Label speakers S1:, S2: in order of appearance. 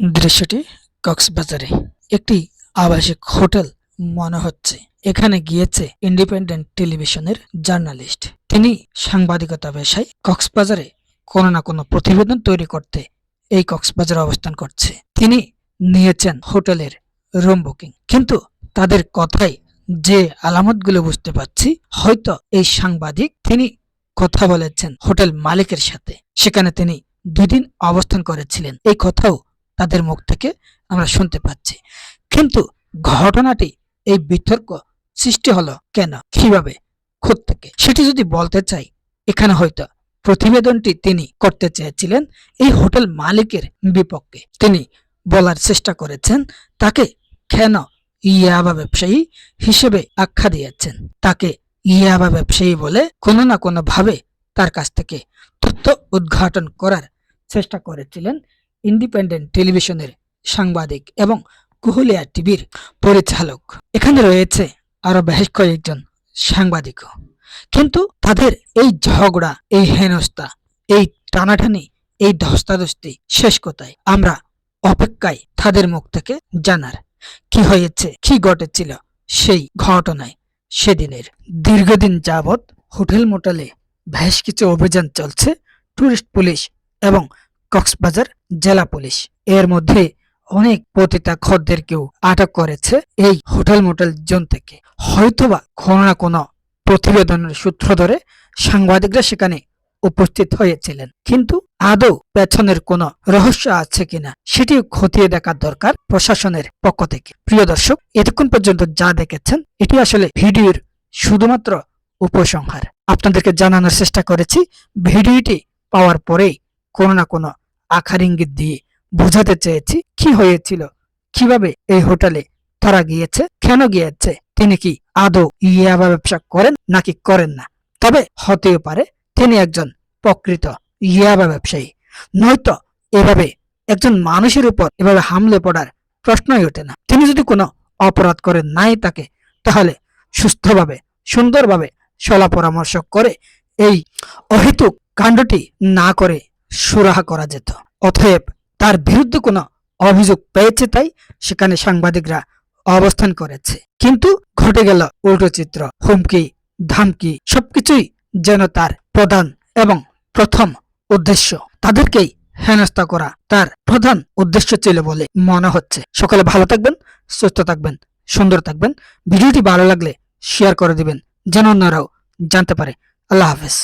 S1: দৃশ্যটি কক্সবাজারে একটি আবাসিক হোটেল মনে হচ্ছে। এখানে গিয়েছে ইন্ডিপেন্ডেন্ট টেলিভিশনের জার্নালিস্ট। তিনি সাংবাদিকতা পেশায় কক্সবাজারে কোনো না কোনো প্রতিবেদন তৈরি করতে এই কক্সবাজারে অবস্থান করছে। তিনি নিয়েছেন হোটেলের রুম বুকিং। কিন্তু তাদের কথাই যে আলামতগুলো বুঝতে পারছি, হয়তো এই সাংবাদিক তিনি কথা বলেছেন হোটেল মালিকের সাথে। সেখানে তিনি দুদিন অবস্থান করেছিলেন। এই কথাও তাদের মুখ থেকে আমরা শুনতে পাচ্ছি। কিন্তু ঘটনাটি এই বিতর্ক সৃষ্টি হলো কেন? কীভাবে? খোদ থেকে। সেটি যদি বলতে চাই, এখানে হয়তো প্রতিবেদনটি তিনি করতে চেয়েছিলেন, এই হোটেল মালিকের বিপক্ষে। তিনি বলার চেষ্টা করেছেন, তাকে কেন ইয়াবা ব্যবসায়ী হিসেবে আখ্যা দিয়েছেন? তাকে ইয়াবা ব্যবসায়ী বলে কোনো না কোনোভাবে তার কাছ থেকে তথ্য উদ্ঘাটন করার চেষ্টা করেছিলেন ইন্ডিপেন্ডেন্ট টেলিভিশনের সাংবাদিক এবং কুহুলিয়া টিভির পরিচালক। এখানে রয়েছে আরও বেশ কয়েকজন সাংবাদিকও। কিন্তু তাদের এই ঝগড়া, এই হেনস্থা, এই টানাটানি, এই ধস্তাধস্তি শেষ কোথায়? আমরা অপেক্ষায় তাদের মুখ থেকে জানার কি হয়েছে, কি ঘটেছিল সেই ঘটনায় সেদিনের দীর্ঘদিন যাবৎ হোটেল মোটেলে বেশ কিছু অভিযান চলছে, টুরিস্ট পুলিশ এবং কক্সবাজার জেলা পুলিশ। এর মধ্যে অনেক পতিতা খদ্দেরকেও আটক করেছে এই হোটেল মোটেল জোন থেকে। হয়তোবা কোনো না কোনো প্রতিবেদনের সূত্র ধরে সাংবাদিকরা সেখানে উপস্থিত হয়েছিলেন। কিন্তু আদৌ পেছনের কোনো রহস্য আছে কিনা, সেটিও খতিয়ে দেখার দরকার প্রশাসনের পক্ষ থেকে। প্রিয় দর্শক, এতক্ষণ পর্যন্ত যা দেখেছেন, এটি আসলে ভিডিওর শুধুমাত্র উপসংহার। আপনাদেরকে জানানোর চেষ্টা করেছি, ভিডিওটি পাওয়ার পরেই কোনো না কোনো আখার ইঙ্গিত দিয়ে বোঝাতে চেয়েছি কি হয়েছিল? কীভাবে এই হোটেলে তারা গিয়েছে? কেন গিয়েছে? তিনি কি আদৌ ইয়াবা ব্যবসা করেন নাকি করেন না? তবে হতেও পারে তিনি একজন প্রকৃত ইয়াবা ব্যবসায়ী। নয়তো এভাবে একজন মানুষের উপর এভাবে হামলে পড়ার প্রশ্নই ওঠে না। তিনি যদি কোনো অপরাধ করে নাই তাকে, তাহলে সুস্থভাবে, সুন্দরভাবে সলা পরামর্শ করে এই অহেতুক কাণ্ডটি না করে সুরাহা করা যেত। অতএব তার বিরুদ্ধে কোনো অভিযোগ পেয়েছে তাই সেখানে সাংবাদিকরা অবস্থান করেছে। কিন্তু ঘটে গেল উল্টো চিত্র, হুমকি, ধামকি, সবকিছুই যেন তার প্রধান এবং প্রথম উদ্দেশ্য। তাদেরকেই হেনস্থা করা তার প্রধান উদ্দেশ্য ছিল বলে মনে হচ্ছে। সকলে ভালো থাকবেন, সুস্থ থাকবেন, সুন্দর থাকবেন। ভিডিওটি ভালো লাগলে শেয়ার করে দিবেন, যেন অন্যরাও জানতে পারে। আল্লাহ হাফেজ।